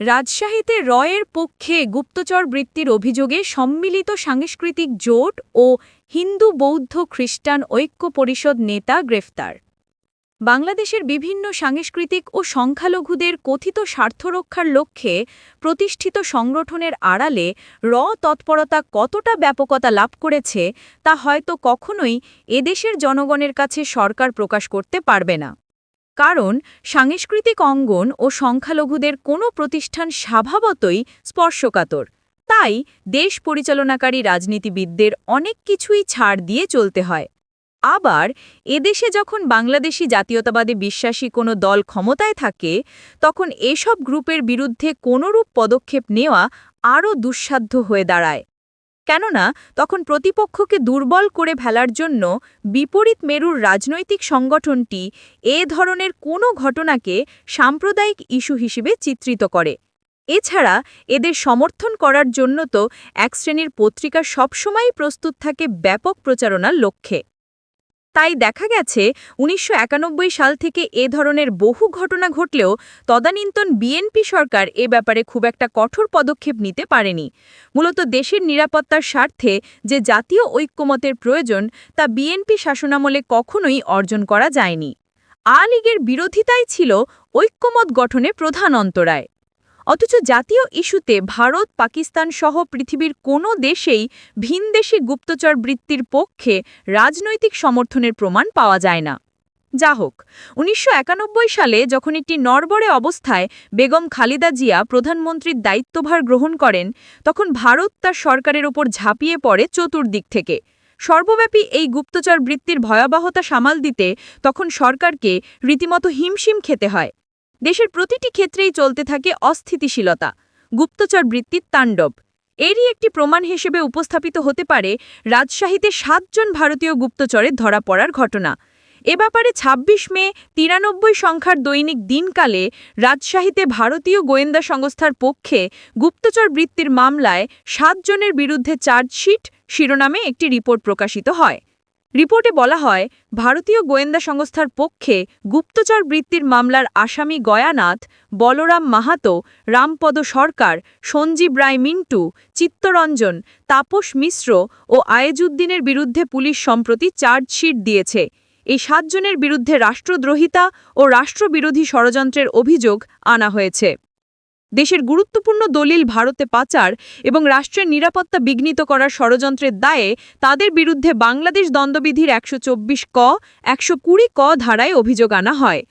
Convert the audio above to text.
রাজশাহীতে রয়ের পক্ষে গুপ্তচর বৃত্তির অভিযোগে সম্মিলিত সাংস্কৃতিক জোট ও হিন্দু বৌদ্ধ খ্রিস্টান ঐক্য পরিষদ নেতা গ্রেফতার। বাংলাদেশের বিভিন্ন সাংস্কৃতিক ও সংখ্যালঘুদের কথিত স্বার্থরক্ষার লক্ষ্যে প্রতিষ্ঠিত সংগঠনের আড়ালে র তৎপরতা কতটা ব্যাপকতা লাভ করেছে তা হয়তো কখনোই এদেশের জনগণের কাছে সরকার প্রকাশ করতে পারবে না। কারণ সাংস্কৃতিক অঙ্গন ও সংখ্যালঘুদের কোনো প্রতিষ্ঠান স্বভাবতই স্পর্শকাতর। তাই দেশ পরিচালনাকারী রাজনীতিবিদদের অনেক কিছুই ছাড় দিয়ে চলতে হয়। আবার এদেশে যখন বাংলাদেশি জাতীয়তাবাদে বিশ্বাসী কোনো দল ক্ষমতায় থাকে, তখন এসব গ্রুপের বিরুদ্ধে কোনোরূপ পদক্ষেপ নেওয়া আরও দুঃসাধ্য হয়ে দাঁড়ায়। কেননা তখন প্রতিপক্ষকে দুর্বল করে ফেলার জন্য বিপরীত মেরুর রাজনৈতিক সংগঠনটি এ ধরনের কোনো ঘটনাকে সাম্প্রদায়িক ইস্যু হিসেবে চিত্রিত করে। এছাড়া এদের সমর্থন করার জন্য তো এক শ্রেণির পত্রিকা সবসময়ই প্রস্তুত থাকে ব্যাপক প্রচারণার লক্ষ্যে। তাই দেখা গেছে উনিশশো একানব্বই সাল থেকে এ ধরনের বহু ঘটনা ঘটলেও তদানীন্তন বিএনপি সরকার এ ব্যাপারে খুব একটা কঠোর পদক্ষেপ নিতে পারেনি। মূলত দেশের নিরাপত্তার স্বার্থে যে জাতীয় ঐক্যমতের প্রয়োজন তা বিএনপি শাসনামলে কখনোই অর্জন করা যায়নি। আ লীগের বিরোধিতাই ছিল ঐক্যমত গঠনে প্রধান অন্তরায়। অথচ জাতীয় ইস্যুতে ভারত, পাকিস্তান সহ পৃথিবীর কোনো দেশেই ভিনদেশি গুপ্তচর বৃত্তির পক্ষে রাজনৈতিক সমর্থনের প্রমাণ পাওয়া যায় না। যা হোক সালে যখন একটি নরবরে অবস্থায় বেগম খালিদা জিয়া প্রধানমন্ত্রীর দায়িত্বভার গ্রহণ করেন, তখন ভারত তার সরকারের ওপর ঝাঁপিয়ে পড়ে চতুর্দিক থেকে। সর্বব্যাপী এই গুপ্তচর বৃত্তির ভয়াবহতা সামাল দিতে তখন সরকারকে রীতিমতো হিমশিম খেতে হয়। দেশের প্রতিটি ক্ষেত্রেই চলতে থাকে অস্থিতিশীলতা। গুপ্তচর বৃত্তির তাণ্ডব। এরই একটি প্রমাণ হিসেবে উপস্থাপিত হতে পারে রাজশাহীতে সাতজন ভারতীয় গুপ্তচরের ধরা পড়ার ঘটনা। এ ব্যাপারে ২৬ মে তিরানব্বই সংখ্যার দৈনিক দিনকালে রাজশাহীতে ভারতীয় গোয়েন্দা সংস্থার পক্ষে গুপ্তচর বৃত্তির মামলায় সাতজনের বিরুদ্ধে চার্জশিট, শিরোনামে একটি রিপোর্ট প্রকাশিত হয়। রিপোর্টে বলা হয়, ভারতীয় গোয়েন্দা সংস্থার পক্ষে গুপ্তচর বৃত্তির মামলার আসামি গয়ানাথ, বলরাম মাহাতো, রামপদ সরকার, সঞ্জীব রায় মিন্টু, চিত্তরঞ্জন, তাপস মিশ্র ও আয়েজুদ্দিনের বিরুদ্ধে পুলিশ সম্প্রতি চার্জশিট দিয়েছে। এই সাতজনের বিরুদ্ধে রাষ্ট্রদ্রোহিতা ও রাষ্ট্রবিরোধী ষড়যন্ত্রের অভিযোগ আনা হয়েছে। দেশের গুরুত্বপূর্ণ দলিল ভারতে পাচার এবং রাষ্ট্রের নিরাপত্তা বিঘ্নিত করার ষড়যন্ত্রের দায়ে তাদের বিরুদ্ধে বাংলাদেশ দণ্ডবিধির একশো ক, একশো কুড়ি ক ধারায় অভিযোগ আনা হয়।